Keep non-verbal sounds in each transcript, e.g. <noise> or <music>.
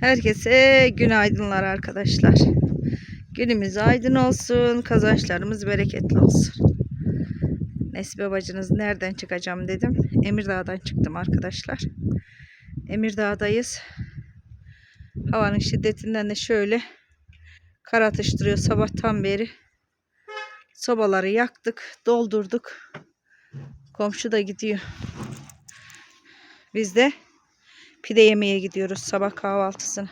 Herkese günaydınlar arkadaşlar. Günümüz aydın olsun, kazançlarımız bereketli olsun. Nesibe bacınız nereden çıkacağım dedim. Emirdağ'dan çıktım arkadaşlar. Emirdağ'dayız. Havanın şiddetinden de şöyle kar atıştırıyor sabahtan beri. Sobaları yaktık, doldurduk. Komşu da gidiyor. Biz de pide yemeye gidiyoruz sabah kahvaltısını.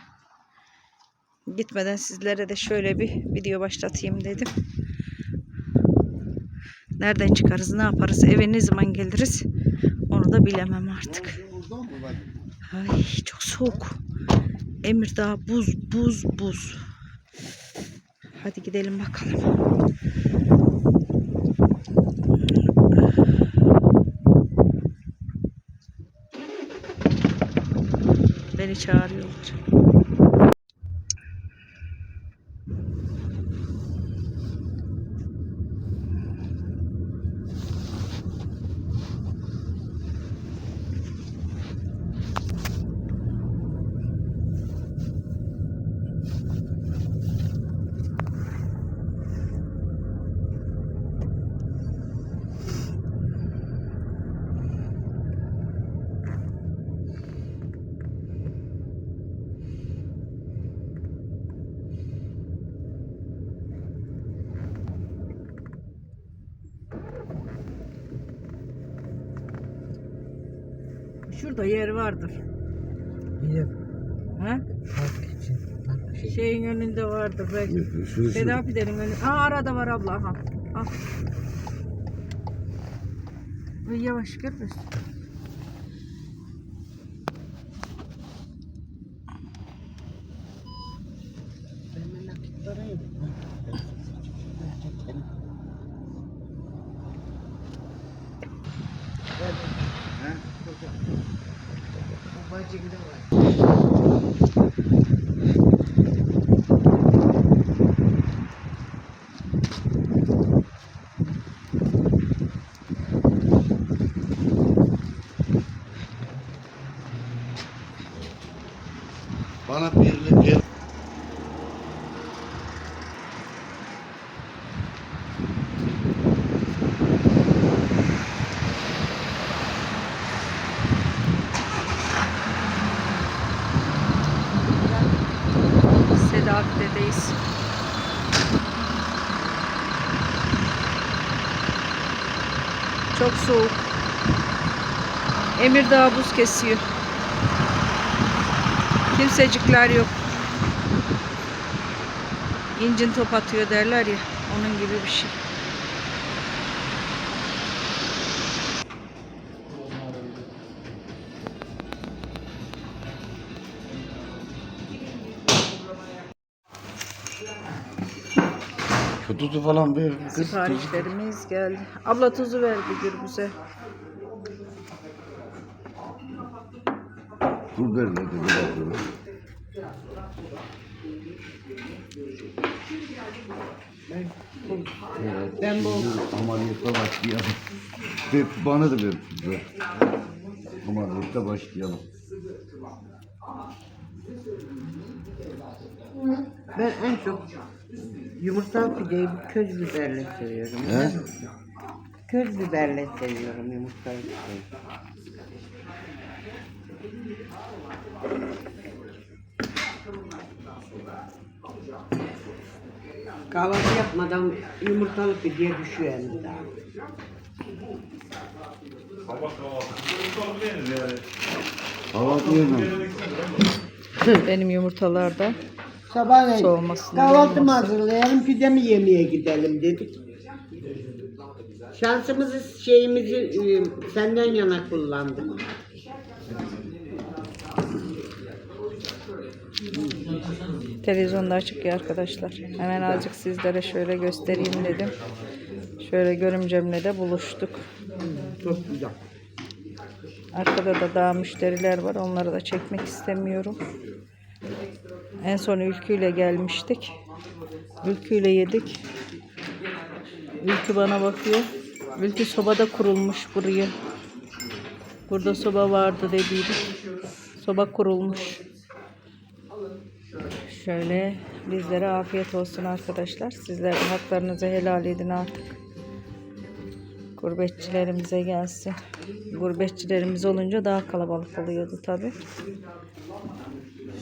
Gitmeden sizlere de şöyle bir video başlatayım dedim. Nereden çıkarız, ne yaparız, eve ne zaman geliriz onu da bilemem artık. Ay çok soğuk. Emirdağ buz, buz, buz. Hadi gidelim bakalım. Beni çağırıyorlar. Şurada yer vardır. Niye? Ha? Park için. Park şey. Şeyin önünde vardır belki. Şu, Seda Pide'nin önünde. Aa arada var abla. Aha. Al. Ay, Yavaş görmüş. Benim nakit parayım. Bu bacımda var. Bana bir bir Seda Pide'deyiz. Çok soğuk. Emirdağ buz kesiyor. Kimsecikler yok. İncin top atıyor derler ya. Onun gibi bir şey. tuzu falan ver. Siparişlerimiz geldi. Abla tuzu ver bir gürbüze. Tuz ver dedi bir bakıyorum. Evet, Ben bu- Ameliyata başlayalım. Ver, bana da ver ver. Ameliyata başlayalım. Ben en çok yumurtalı pideyi köz biberle seviyorum. He? Köz biberle seviyorum yumurtalı pideyi. Kahvaltı yapmadan yumurtalı pideye düşüyor hem daha. Kahvaltı yemem. Benim yumurtalarda Sabah Soğumasın, kahvaltı mı olmasın. hazırlayalım pide mi yemeye gidelim dedik. Şansımızı şeyimizi e, senden yana kullandık. Televizyonda açık ya arkadaşlar. Hemen azıcık sizlere şöyle göstereyim dedim. Şöyle görümcemle de buluştuk. Çok güzel. Arkada da daha müşteriler var. Onları da çekmek istemiyorum. En son Ülkü'yle gelmiştik. Ülkü'yle yedik. Ülkü bana bakıyor. Ülkü sobada kurulmuş buraya. Burada soba vardı dediydik. Soba kurulmuş. Şöyle bizlere afiyet olsun arkadaşlar. Sizler de haklarınızı helal edin artık. Gurbetçilerimize gelsin. Gurbetçilerimiz olunca daha kalabalık oluyordu tabi.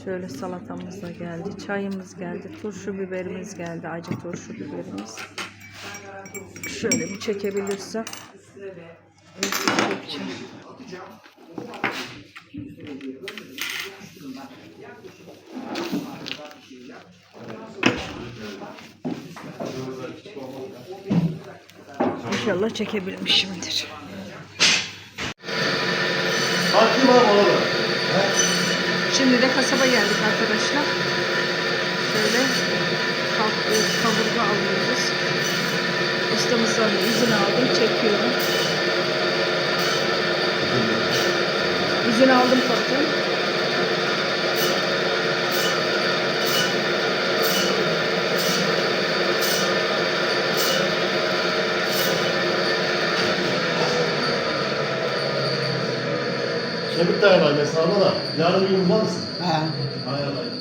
Şöyle salatamız da geldi. Çayımız geldi. Turşu biberimiz geldi. Acı turşu biberimiz. Şöyle bir çekebilirsem. Çekeceğim. İnşallah çekebilmişimdir. Şimdi de kasaba geldik arkadaşlar. Şöyle kaburga alıyoruz. Ustamızdan da izin aldım. Çekiyorum. İzin aldım patron. Kemik de ayarlayın hesabına da. Yarın bir gün var mısın? Ha. Ayarlayın.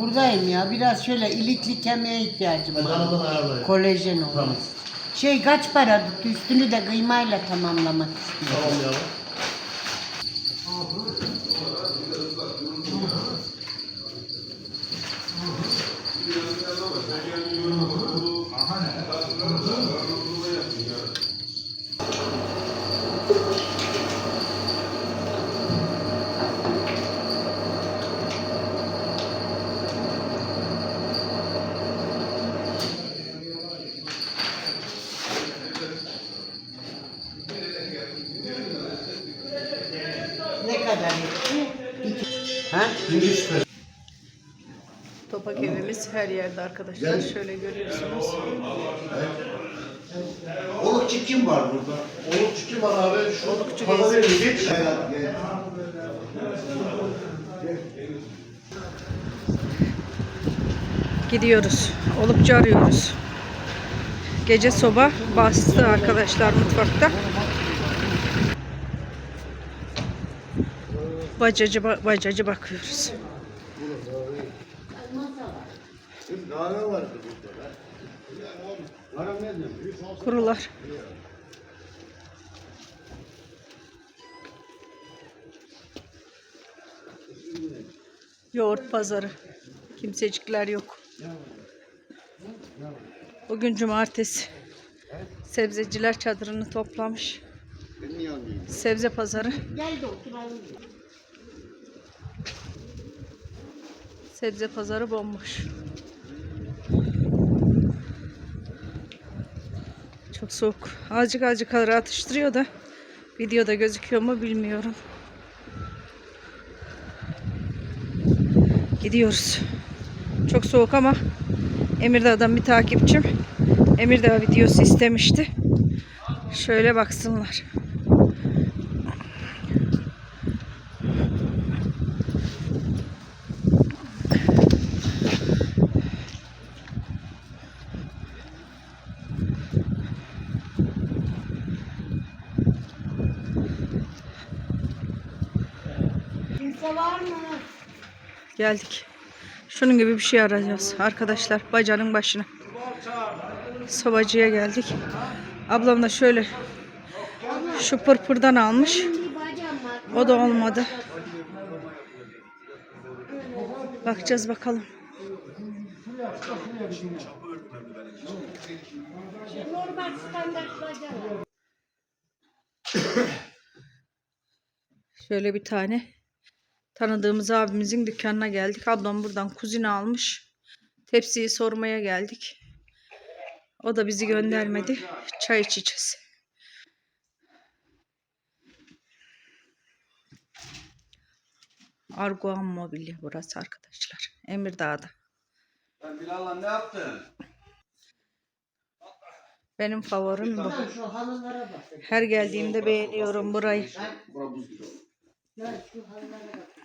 Buradayım ya. Biraz şöyle ilikli kemiğe ihtiyacım Ben var. aradan ayarlayın. Kolajen olur. Tamam. Şey kaç para tuttu? Üstünü de kıymayla tamamlamak istiyorum. Tamam ya. Her yerde arkadaşlar. Şöyle görüyorsunuz. Olukçu kim var burada? Olukçu kim var abi? Şu Olukçu pazar gezisi. yeri geç. Gidiyoruz. Olupçu arıyoruz. Gece soba bastı arkadaşlar mutfakta. Bacacı, ba- bacacı bakıyoruz. Kurular. Yoğurt pazarı. Kimsecikler yok. Bugün cumartesi. Sebzeciler çadırını toplamış. Sebze pazarı. Sebze pazarı bomboş. Çok soğuk. Azıcık azıcık kadar atıştırıyor da videoda gözüküyor mu bilmiyorum. Gidiyoruz. Çok soğuk ama Emirdağ'dan bir takipçim Emirdağ videosu istemişti. Şöyle baksınlar. Geldik. Şunun gibi bir şey arayacağız arkadaşlar. Bacanın başına. Sobacıya geldik. Ablam da şöyle şu pırpırdan almış. O da olmadı. Bakacağız bakalım. Şöyle bir tane tanıdığımız abimizin dükkanına geldik. Ablam buradan kuzine almış. Tepsiyi sormaya geldik. O da bizi göndermedi. Çay içeceğiz. Arguan Mobilya burası arkadaşlar. Emirdağ'da. Sen Bilal'la ne yaptın? Benim favorim bu. Her geldiğimde beğeniyorum burayı. Bura buz gibi. Ya şu halılara bak.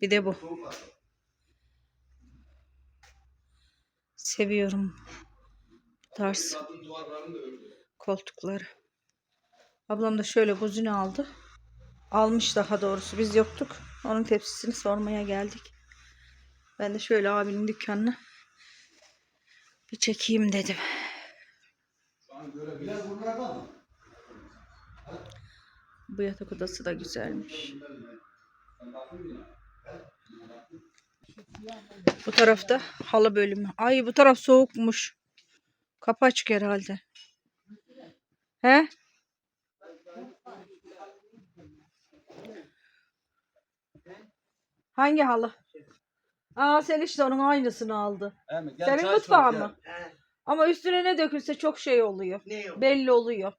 Bir de bu. Seviyorum bu tarz koltukları. Ablam da şöyle kuzine aldı. Almış daha doğrusu. Biz yoktuk. Onun tepsisini sormaya geldik. Ben de şöyle abinin dükkanını bir çekeyim dedim. Bu yatak odası da güzelmiş. Bu tarafta halı bölümü. Ay bu taraf soğukmuş. Kapı açık herhalde. He? Hangi halı? Aa sen işte onun aynısını aldı. Senin mutfağın mı? Ama üstüne ne dökülse çok şey oluyor. Ne yok? Belli oluyor.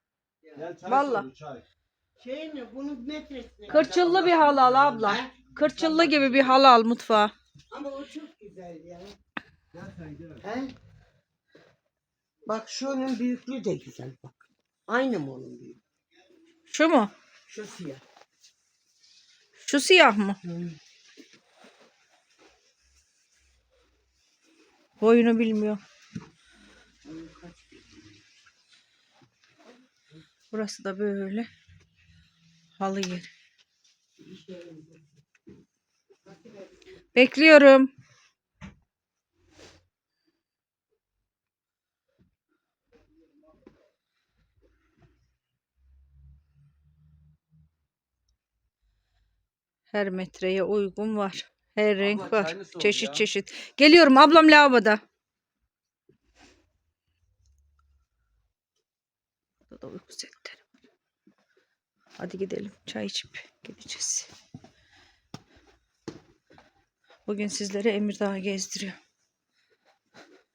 Valla. Şey ne? Bunun metresi. Kırçıllı bir halı al abla. He? Kırçıllı gibi bir halı al mutfağa. Ama o çok güzel ya. He? Bak şunun büyüklüğü de güzel bak. Aynı mı onun büyüklüğü? Şu mu? Şu siyah. Şu siyah mı? Boyunu bilmiyor. Burası da böyle halı yeri. Bekliyorum. Her metreye uygun var. Her renk var. Çeşit çeşit. Geliyorum ablam lavaboda. Burada da uyku setleri. Hadi gidelim. Çay içip gideceğiz. Bugün sizlere Emirdağ'ı gezdiriyor.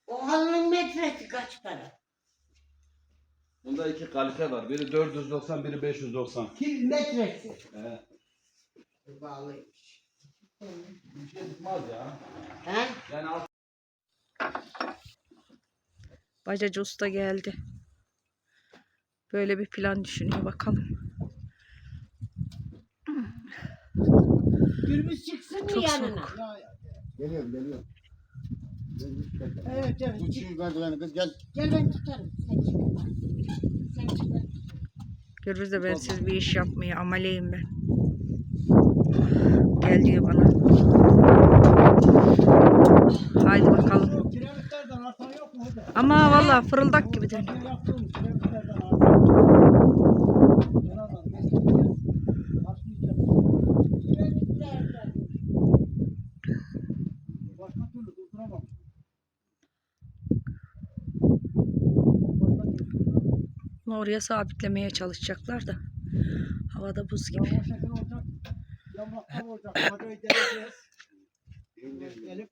O halının metresi kaç para? Bunda iki kalite var. Biri 490, biri 590. Kim metresi? He. Bağlıymış. Bir şey tutmaz ya. He? Yani alt Bacacı usta geldi. Böyle bir plan düşünüyor bakalım. Gürbüz çıksın mı Çok yanına? soğuk. Geliyorum geliyorum. Evet evet. Çiğ merdiveni kız gel. Gel ben tutarım. Sen çık. Sen çık. Gürbüz de ben siz bir iş yapmaya ameleyim ben. Gel diyor bana. Haydi bakalım. Kiremitlerden artan yok mu orada? Ama valla fırıldak gibi dönüyor yaptığım kiremitlerden artan. Beraber besleyeceğiz. Başlayacağız. Kiremitlerden. Başka türlü durduramam. Bunu oraya sabitlemeye çalışacaklar da. Havada buz gibi. Delip.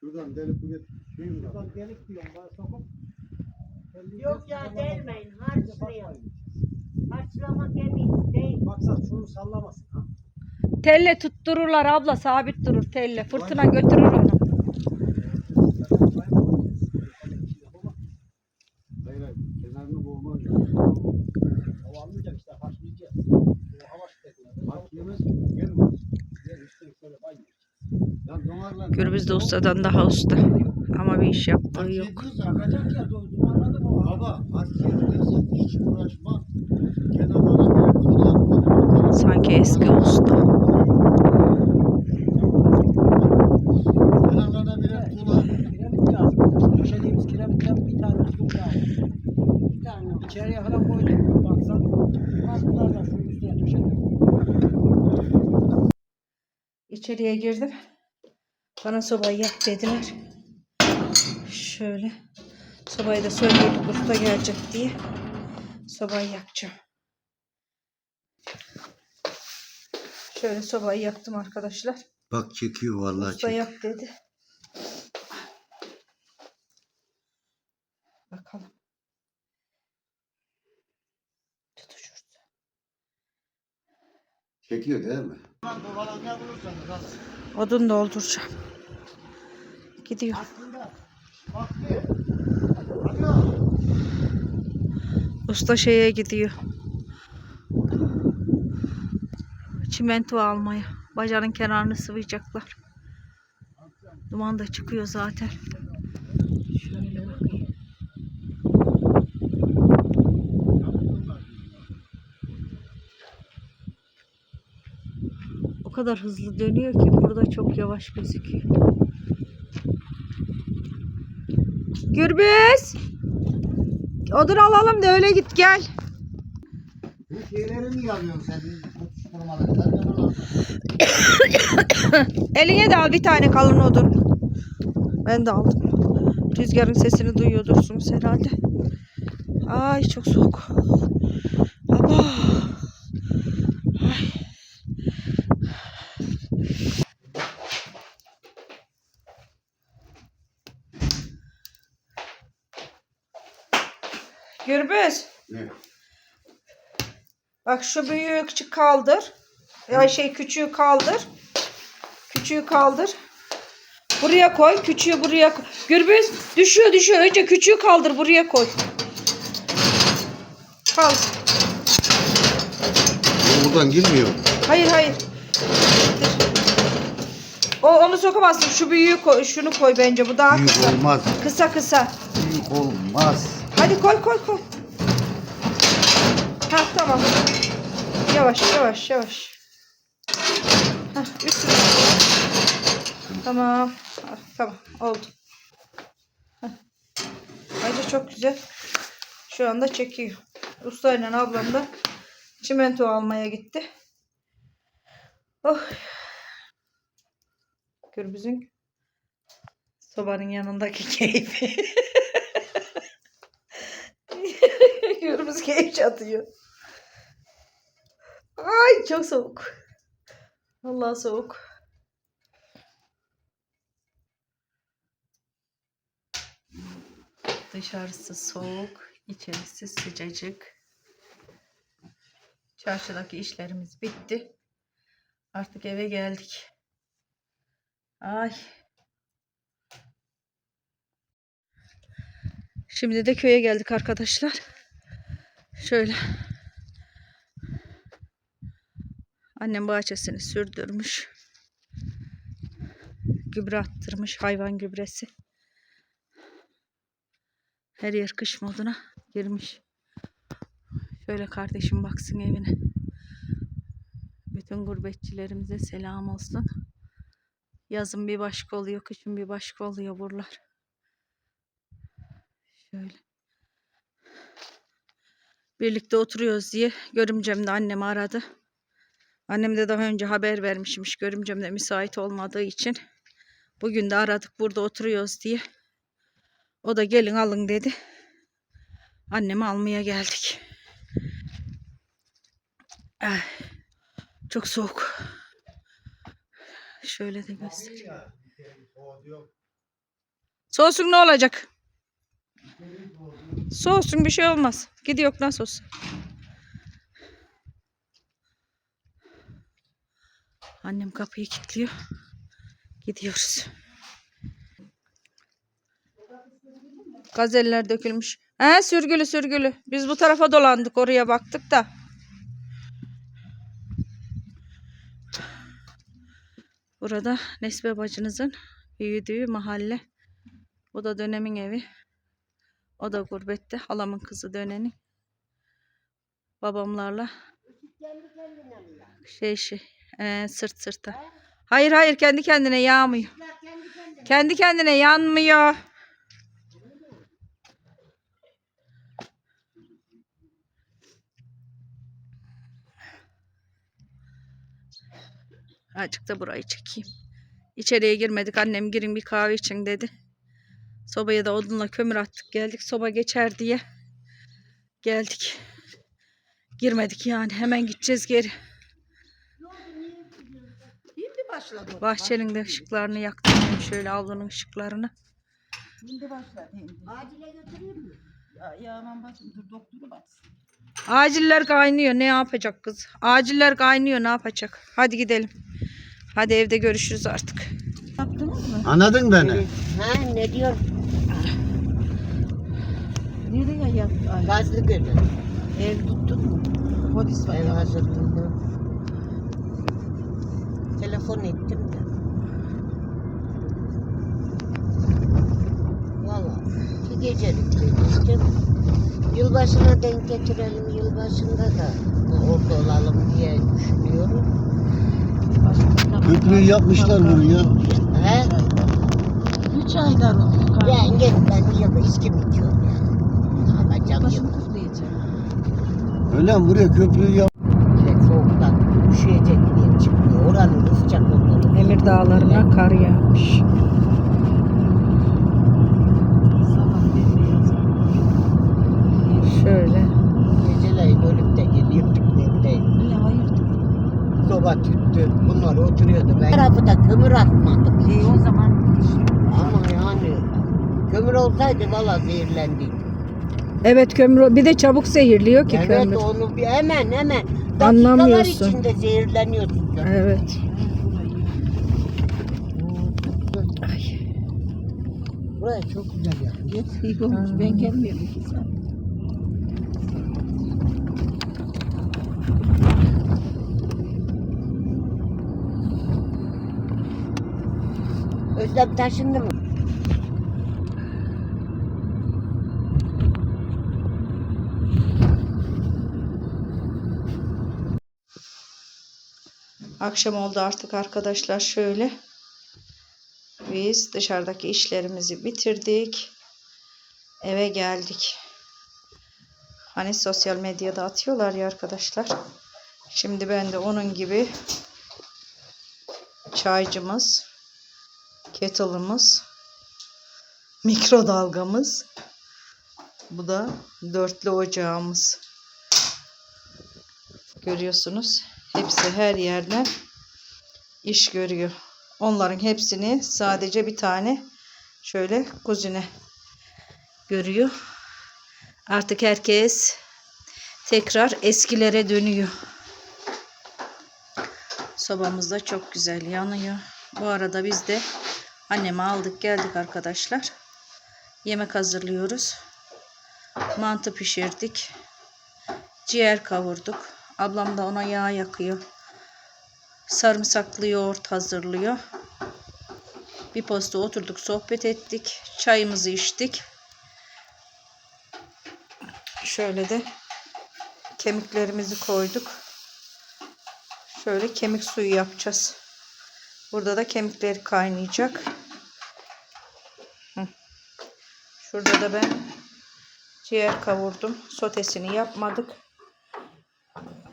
Şuradan delip bu get. Şey mi var? Buradan delik diyorum. Ben sokup. Yok ya delmeyin. Harçlayın. Harçlamak iyisi değil. Maksat şunu sallamasın. Ha. Telle tuttururlar abla sabit durur telle. Fırtına götürür onu. Hayır hayır. Kenarını boğmaz. Hava almayacak işte. Haşlayacağız. Bu hava şiddetinde. Bak yemez ki. Gelmez. Yer üstüne şöyle bay. Ya donar lan. Gürbüz de ustadan daha usta. Ama bir iş yaptığı yok. Sanki eski usta. İçeriye. Baksan. Da üstüne. İçeriye girdim. Bana sobayı yak dediler. Şöyle. Sobayı da söyledik usta gelecek diye. Sobayı yakacağım. Şöyle sobayı yaktım arkadaşlar. Bak çekiyor vallahi Usta yak dedi. Bakalım. Tutuşursa. Çekiyor değil mi? Odun dolduracağım. Gidiyor. Usta şeye gidiyor. Çimento almaya. Bacanın kenarını sıvayacaklar. Duman da çıkıyor zaten. O kadar hızlı dönüyor ki burada çok yavaş gözüküyor. Gürbüz. Odun alalım da öyle git gel. Bu şeyleri niye alıyorsun sen? Eline de al bir tane kalın odun. Ben de aldım. Rüzgarın sesini duyuyordursunuz herhalde. Ay çok soğuk. Aba. Gürbüz. Ne? Bak şu büyüğü küçük kaldır. Ya şey küçüğü kaldır. Küçüğü kaldır. Buraya koy. Küçüğü buraya koy. Gürbüz düşüyor düşüyor. Önce küçüğü kaldır buraya koy. Kaldır. Buradan girmiyor. Hayır hayır. O onu sokamazsın. Şu büyüğü koy. Şunu koy bence. Bu daha Büyük kısa. olmaz. Kısa kısa. Büyük olmaz. Hadi koy koy koy. Ha tamam. Yavaş yavaş yavaş. Ha üstüne. Tamam. Ha, tamam oldu. Bence çok güzel. Şu anda çekiyor. Usta ile ablam da çimento almaya gitti. Oh. Gürbüz'ün sobanın yanındaki keyfi. <laughs> Gürbüz keyif çatıyor. Ay çok soğuk. Vallahi soğuk. Dışarısı soğuk, içerisi sıcacık. Çarşıdaki işlerimiz bitti. Artık eve geldik. Ay. Şimdi de köye geldik arkadaşlar. Şöyle. Annem bahçesini sürdürmüş. Gübre attırmış hayvan gübresi. Her yer kış moduna girmiş. Şöyle kardeşim baksın evine. Bütün gurbetçilerimize selam olsun. Yazın bir başka oluyor, kışın bir başka oluyor buralar. Şöyle. Birlikte oturuyoruz diye görümcem de annemi aradı. Annem de daha önce haber vermişmiş görümcem de müsait olmadığı için. Bugün de aradık burada oturuyoruz diye. O da gelin alın dedi. Annemi almaya geldik. Ay, çok soğuk. Şöyle de göstereyim. Soğusun ne olacak? Soğusun bir şey olmaz. Gidiyor nasıl olsun. Annem kapıyı kilitliyor. Gidiyoruz. Gazeller dökülmüş. He sürgülü sürgülü. Biz bu tarafa dolandık oraya baktık da. Burada Nesbe bacınızın büyüdüğü mahalle. Bu da dönemin evi. O da gurbette. Halamın kızı dönenin. Babamlarla şey şey ee, sırt sırta. Hayır hayır kendi kendine yağmıyor. Kendi kendine yanmıyor. Azıcık da burayı çekeyim. İçeriye girmedik. Annem girin bir kahve için dedi. Sobaya da odunla kömür attık geldik. Soba geçer diye geldik. Girmedik yani. Hemen gideceğiz geri. Şimdi başladı. Bahçenin de ışıklarını yaktım. Şöyle avlunun ışıklarını. Şimdi başladı. Acile götüreyim mi? Ya, ya aman bacım dur doktoru baksın. Aciller kaynıyor. Ne yapacak kız? Aciller kaynıyor. Ne yapacak? Hadi gidelim. Hadi evde görüşürüz artık. Yaptınız mı? Anladın beni? Ha ne diyor? Nereye yaptı? Ay, Gazlı Gölü. ev tuttun mu? Polis var Ev ya. Telefon ettim de. Valla iki gecelik demiştim. Yılbaşına denk getirelim. Yılbaşında da orada olalım diye düşünüyorum. Köprüyü yapmışlar buraya. He? Üç aylar oluyor. Ben git ben yıl içki mi yıl. Öyle mi? Buraya köprüyü yap. Şey, soğuktan üşüyecek diye çıkmıyor. Oranın sıcak olduğunu. Emir dağlarına kar yağmış. Şöyle. Geceleyin ölüp de geliyorduk evdeyim. Soba tüttü. Bunlar oturuyordu. Ben tarafı da kömür atmadım. İyi o zaman. Ama yani kömür olsaydı valla zehirlendik. Evet kömür bir de çabuk zehirliyor ki evet kömür. onu bir hemen hemen. Dakikalar Anlamıyorsun. içinde zehirleniyorsun. kömür. Evet. Ay. Buraya çok güzel yapmış. İyi olmuş. Ben gelmiyorum iki saat. Özlem taşındı mı? Akşam oldu artık arkadaşlar şöyle. Biz dışarıdaki işlerimizi bitirdik. Eve geldik. Hani sosyal medyada atıyorlar ya arkadaşlar. Şimdi ben de onun gibi çaycımız, kettle'ımız, mikrodalgamız, bu da dörtlü ocağımız. Görüyorsunuz. Hepsi her yerden iş görüyor. Onların hepsini sadece bir tane şöyle kuzine görüyor. Artık herkes tekrar eskilere dönüyor. Sobamız da çok güzel yanıyor. Bu arada biz de anneme aldık geldik arkadaşlar. Yemek hazırlıyoruz. Mantı pişirdik. Ciğer kavurduk. Ablam da ona yağ yakıyor. Sarımsaklı yoğurt hazırlıyor. Bir posta oturduk sohbet ettik. Çayımızı içtik. Şöyle de kemiklerimizi koyduk. Şöyle kemik suyu yapacağız. Burada da kemikleri kaynayacak. Şurada da ben ciğer kavurdum. Sotesini yapmadık.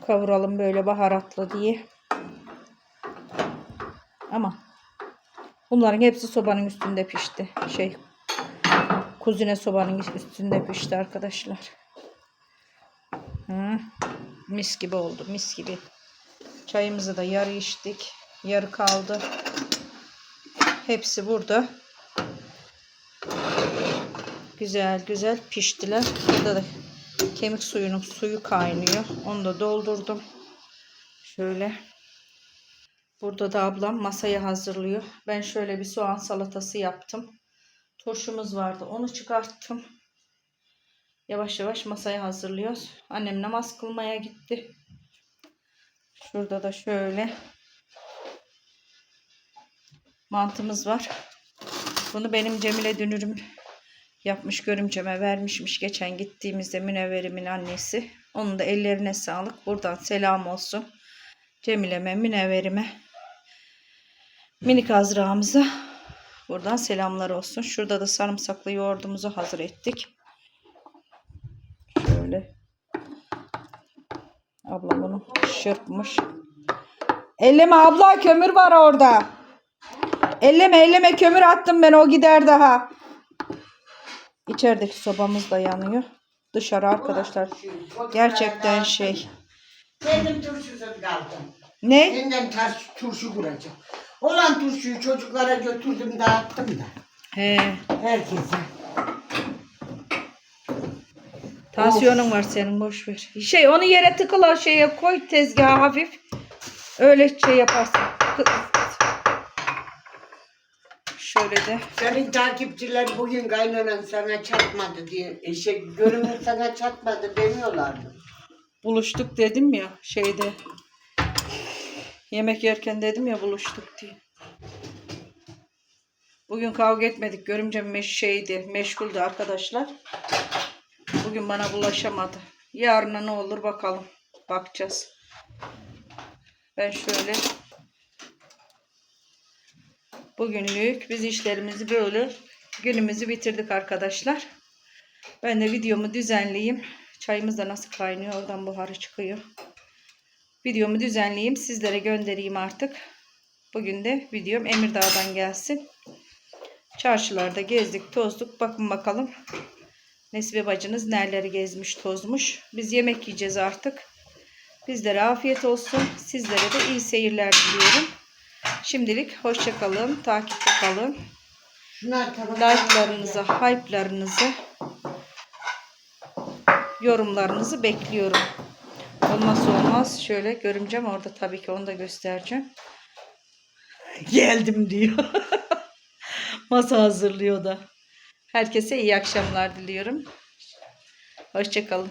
Kavuralım böyle baharatlı diye. Ama bunların hepsi sobanın üstünde pişti. Şey kuzine sobanın üstünde pişti arkadaşlar. Hı, mis gibi oldu mis gibi. Çayımızı da yarı içtik. Yarı kaldı. Hepsi burada. Güzel güzel piştiler. Burada da kemik suyunun suyu kaynıyor. Onu da doldurdum. Şöyle. Burada da ablam masayı hazırlıyor. Ben şöyle bir soğan salatası yaptım. Turşumuz vardı. Onu çıkarttım. Yavaş yavaş masayı hazırlıyoruz. Annem namaz kılmaya gitti. Şurada da şöyle mantımız var. Bunu benim Cemile Dünürüm yapmış görümceme vermişmiş geçen gittiğimizde Münevverim'in annesi. Onun da ellerine sağlık. Buradan selam olsun. Cemile'me, Münevverime, minik azrağımıza buradan selamlar olsun. Şurada da sarımsaklı yoğurdumuzu hazır ettik. Şöyle. Ablam bunu çırpmış. Elleme abla kömür var orada. Elleme elleme kömür attım ben o gider daha. İçerideki sobamız da yanıyor. Dışarı arkadaşlar. Gerçekten şey. Kendim turşusuz kaldım. Ne? Yeniden taş turşu kuracağım. Olan turşuyu çocuklara götürdüm dağıttım da. He. Herkese. Tansiyonun var senin boş ver. Şey onu yere tıkıla şeye koy tezgaha hafif. Öyle şey yaparsın. Kı- Şöyle de. Senin takipçiler bugün kaynanan sana çatmadı diye. E şey, görünür sana çatmadı demiyorlardı. buluştuk dedim ya şeyde. Yemek yerken dedim ya buluştuk diye. Bugün kavga etmedik. Görümcem meş şeydi, meşguldü arkadaşlar. Bugün bana bulaşamadı. Yarına ne olur bakalım. Bakacağız. Ben şöyle Bugünlük biz işlerimizi böyle günümüzü bitirdik arkadaşlar. Ben de videomu düzenleyeyim. Çayımız da nasıl kaynıyor oradan buharı çıkıyor. Videomu düzenleyeyim sizlere göndereyim artık. Bugün de videom Emirdağ'dan gelsin. Çarşılarda gezdik tozduk. Bakın bakalım. Nesibe bacınız nereleri gezmiş tozmuş. Biz yemek yiyeceğiz artık. Bizlere afiyet olsun. Sizlere de iyi seyirler diliyorum. Şimdilik hoşça kalın. Takipte kalın. Like'larınızı, hype'larınızı, yorumlarınızı bekliyorum. Olmazsa olmaz. Şöyle görümcem orada tabii ki onu da göstereceğim. Geldim diyor. <laughs> Masa hazırlıyor da. Herkese iyi akşamlar diliyorum. Hoşçakalın.